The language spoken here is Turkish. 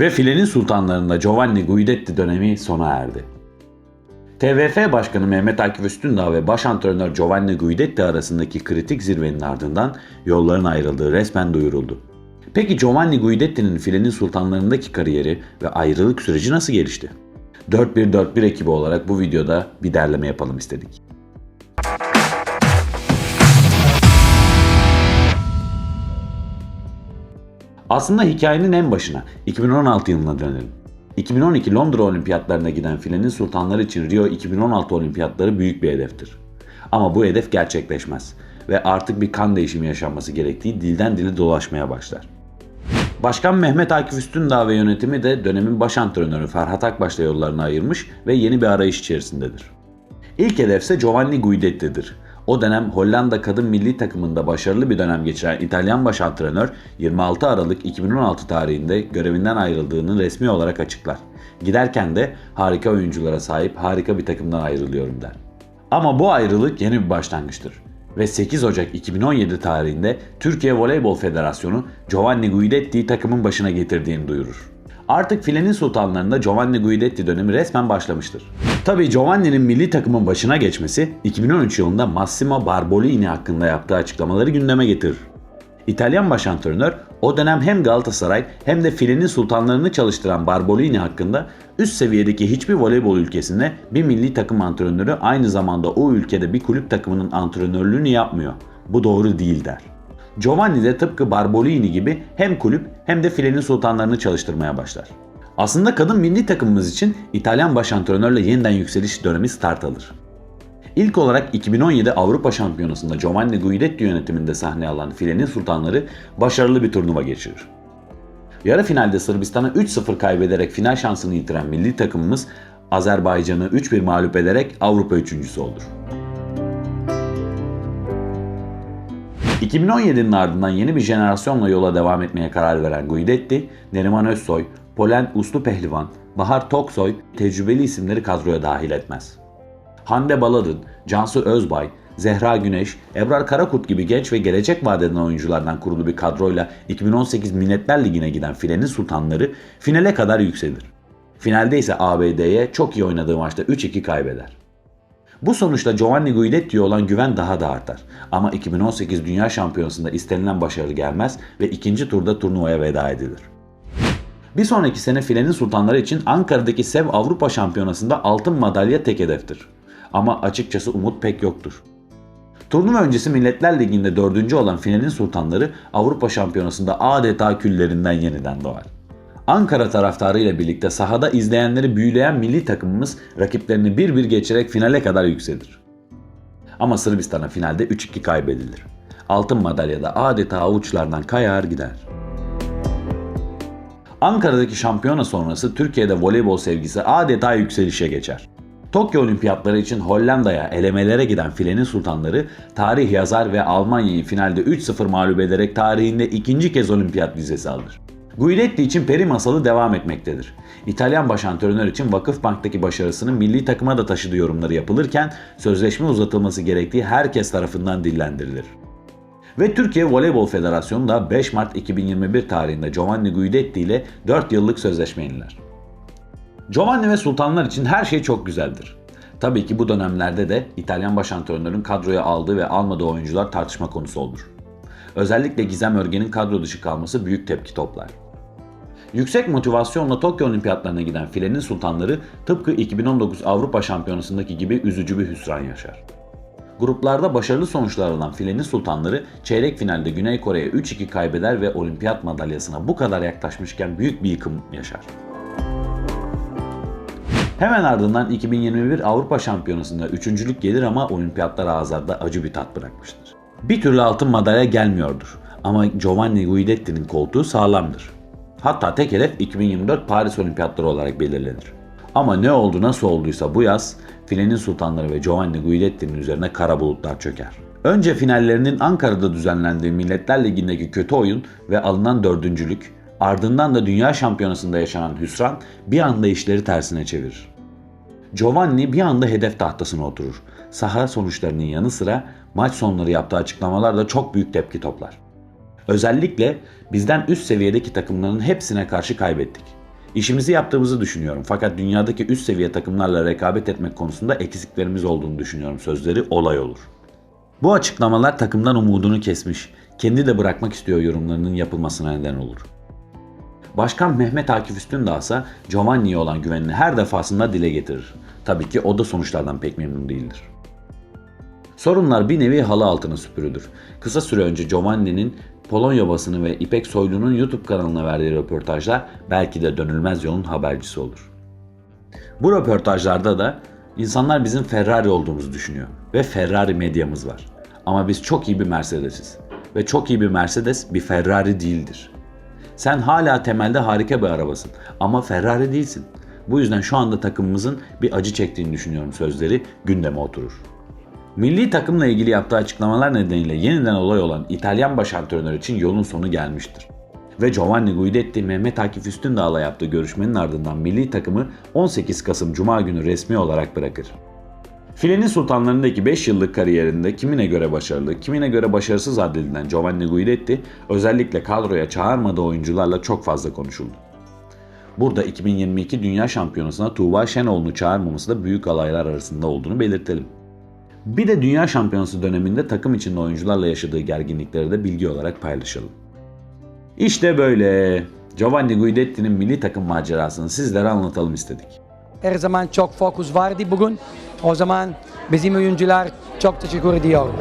Ve filenin sultanlarında Giovanni Guidetti dönemi sona erdi. TVF Başkanı Mehmet Akif Üstündağ ve baş antrenör Giovanni Guidetti arasındaki kritik zirvenin ardından yolların ayrıldığı resmen duyuruldu. Peki Giovanni Guidetti'nin filenin sultanlarındaki kariyeri ve ayrılık süreci nasıl gelişti? 4141 ekibi olarak bu videoda bir derleme yapalım istedik. Aslında hikayenin en başına 2016 yılına dönelim. 2012 Londra Olimpiyatlarına giden filenin sultanları için Rio 2016 Olimpiyatları büyük bir hedeftir. Ama bu hedef gerçekleşmez ve artık bir kan değişimi yaşanması gerektiği dilden dile dolaşmaya başlar. Başkan Mehmet Akif Üstündağ ve yönetimi de dönemin baş antrenörü Ferhat Akbaş'la yollarını ayırmış ve yeni bir arayış içerisindedir. İlk hedef ise Giovanni Guidetti'dir. O dönem Hollanda kadın milli takımında başarılı bir dönem geçiren İtalyan baş antrenör 26 Aralık 2016 tarihinde görevinden ayrıldığını resmi olarak açıklar. Giderken de harika oyunculara sahip harika bir takımdan ayrılıyorum der. Ama bu ayrılık yeni bir başlangıçtır ve 8 Ocak 2017 tarihinde Türkiye Voleybol Federasyonu Giovanni Guidetti'yi takımın başına getirdiğini duyurur. Artık filenin sultanlarında Giovanni Guidetti dönemi resmen başlamıştır. Tabii Giovanni'nin milli takımın başına geçmesi 2013 yılında Massimo Barbolini hakkında yaptığı açıklamaları gündeme getirir. İtalyan baş antrenör o dönem hem Galatasaray hem de filenin sultanlarını çalıştıran Barbolini hakkında üst seviyedeki hiçbir voleybol ülkesinde bir milli takım antrenörü aynı zamanda o ülkede bir kulüp takımının antrenörlüğünü yapmıyor. Bu doğru değil der. Giovanni de tıpkı Barbolini gibi hem kulüp hem de filenin sultanlarını çalıştırmaya başlar. Aslında kadın milli takımımız için İtalyan baş antrenörle yeniden yükseliş dönemi start alır. İlk olarak 2017 Avrupa Şampiyonası'nda Giovanni Guidetti yönetiminde sahne alan filenin sultanları başarılı bir turnuva geçirir. Yarı finalde Sırbistan'a 3-0 kaybederek final şansını yitiren milli takımımız Azerbaycan'ı 3-1 mağlup ederek Avrupa üçüncüsü olur. 2017'nin ardından yeni bir jenerasyonla yola devam etmeye karar veren Guidetti, Neriman Özsoy, Polen Uslu Pehlivan, Bahar Toksoy tecrübeli isimleri kadroya dahil etmez. Hande Baladın, Cansu Özbay, Zehra Güneş, Ebrar Karakurt gibi genç ve gelecek vadeden oyunculardan kurulu bir kadroyla 2018 Milletler Ligi'ne giden filenin sultanları finale kadar yükselir. Finalde ise ABD'ye çok iyi oynadığı maçta 3-2 kaybeder. Bu sonuçta Giovanni Guidetti'ye olan güven daha da artar. Ama 2018 Dünya Şampiyonası'nda istenilen başarı gelmez ve ikinci turda turnuvaya veda edilir. Bir sonraki sene filenin sultanları için Ankara'daki SEV Avrupa Şampiyonası'nda altın madalya tek hedeftir. Ama açıkçası umut pek yoktur. Turnuva öncesi Milletler Ligi'nde dördüncü olan filenin sultanları Avrupa Şampiyonası'nda adeta küllerinden yeniden doğar. Ankara taraftarı ile birlikte sahada izleyenleri büyüleyen milli takımımız rakiplerini bir bir geçerek finale kadar yükselir. Ama Sırbistan'a finalde 3-2 kaybedilir. Altın madalyada adeta avuçlardan kayar gider. Ankara'daki şampiyona sonrası Türkiye'de voleybol sevgisi adeta yükselişe geçer. Tokyo Olimpiyatları için Hollanda'ya elemelere giden filenin sultanları tarih yazar ve Almanya'yı finalde 3-0 mağlup ederek tarihinde ikinci kez olimpiyat vizesi alır. Guidetti için peri masalı devam etmektedir. İtalyan baş antrenör için Vakıfbank'taki başarısını milli takıma da taşıdığı yorumları yapılırken sözleşme uzatılması gerektiği herkes tarafından dillendirilir. Ve Türkiye Voleybol Federasyonu da 5 Mart 2021 tarihinde Giovanni Guidetti ile 4 yıllık sözleşme yeniler. Giovanni ve Sultanlar için her şey çok güzeldir. Tabii ki bu dönemlerde de İtalyan baş antrenörün kadroya aldığı ve almadığı oyuncular tartışma konusu olur. Özellikle Gizem Örgen'in kadro dışı kalması büyük tepki toplar. Yüksek motivasyonla Tokyo Olimpiyatlarına giden filenin sultanları tıpkı 2019 Avrupa Şampiyonası'ndaki gibi üzücü bir hüsran yaşar. Gruplarda başarılı sonuçlar alan filenin sultanları çeyrek finalde Güney Kore'ye 3-2 kaybeder ve olimpiyat madalyasına bu kadar yaklaşmışken büyük bir yıkım yaşar. Hemen ardından 2021 Avrupa Şampiyonası'nda üçüncülük gelir ama olimpiyatlar ağızlarda acı bir tat bırakmıştır. Bir türlü altın madalya gelmiyordur ama Giovanni Guidetti'nin koltuğu sağlamdır. Hatta tek hedef 2024 Paris Olimpiyatları olarak belirlenir. Ama ne oldu nasıl olduysa bu yaz filenin sultanları ve Giovanni Guidetti'nin üzerine kara bulutlar çöker. Önce finallerinin Ankara'da düzenlendiği Milletler Ligi'ndeki kötü oyun ve alınan dördüncülük, ardından da Dünya Şampiyonası'nda yaşanan hüsran bir anda işleri tersine çevirir. Giovanni bir anda hedef tahtasına oturur. Saha sonuçlarının yanı sıra maç sonları yaptığı açıklamalar da çok büyük tepki toplar. Özellikle bizden üst seviyedeki takımların hepsine karşı kaybettik. İşimizi yaptığımızı düşünüyorum fakat dünyadaki üst seviye takımlarla rekabet etmek konusunda eksiklerimiz olduğunu düşünüyorum sözleri olay olur. Bu açıklamalar takımdan umudunu kesmiş, kendi de bırakmak istiyor yorumlarının yapılmasına neden olur. Başkan Mehmet Akif Üstündağ ise Giovanni'ye olan güvenini her defasında dile getirir. Tabii ki o da sonuçlardan pek memnun değildir. Sorunlar bir nevi halı altına süpürülür. Kısa süre önce Giovanni'nin Polonya basını ve İpek Soylu'nun YouTube kanalına verdiği röportajlar belki de dönülmez yolun habercisi olur. Bu röportajlarda da insanlar bizim Ferrari olduğumuzu düşünüyor ve Ferrari medyamız var. Ama biz çok iyi bir Mercedes'iz ve çok iyi bir Mercedes bir Ferrari değildir. Sen hala temelde harika bir arabasın ama Ferrari değilsin. Bu yüzden şu anda takımımızın bir acı çektiğini düşünüyorum sözleri gündeme oturur. Milli takımla ilgili yaptığı açıklamalar nedeniyle yeniden olay olan İtalyan baş antrenör için yolun sonu gelmiştir. Ve Giovanni Guidetti Mehmet Akif Üstündağ'la yaptığı görüşmenin ardından milli takımı 18 Kasım Cuma günü resmi olarak bırakır. Filenin sultanlarındaki 5 yıllık kariyerinde kimine göre başarılı, kimine göre başarısız addedilen Giovanni Guidetti özellikle kadroya çağırmadığı oyuncularla çok fazla konuşuldu. Burada 2022 Dünya Şampiyonası'na Tuğba Şenoğlu'nu çağırmaması da büyük alaylar arasında olduğunu belirtelim. Bir de Dünya Şampiyonası döneminde takım içinde oyuncularla yaşadığı gerginlikleri de bilgi olarak paylaşalım. İşte böyle. Giovanni Guidetti'nin milli takım macerasını sizlere anlatalım istedik. Her zaman çok fokus vardı bugün. O zaman bizim oyuncular çok teşekkür ediyorum.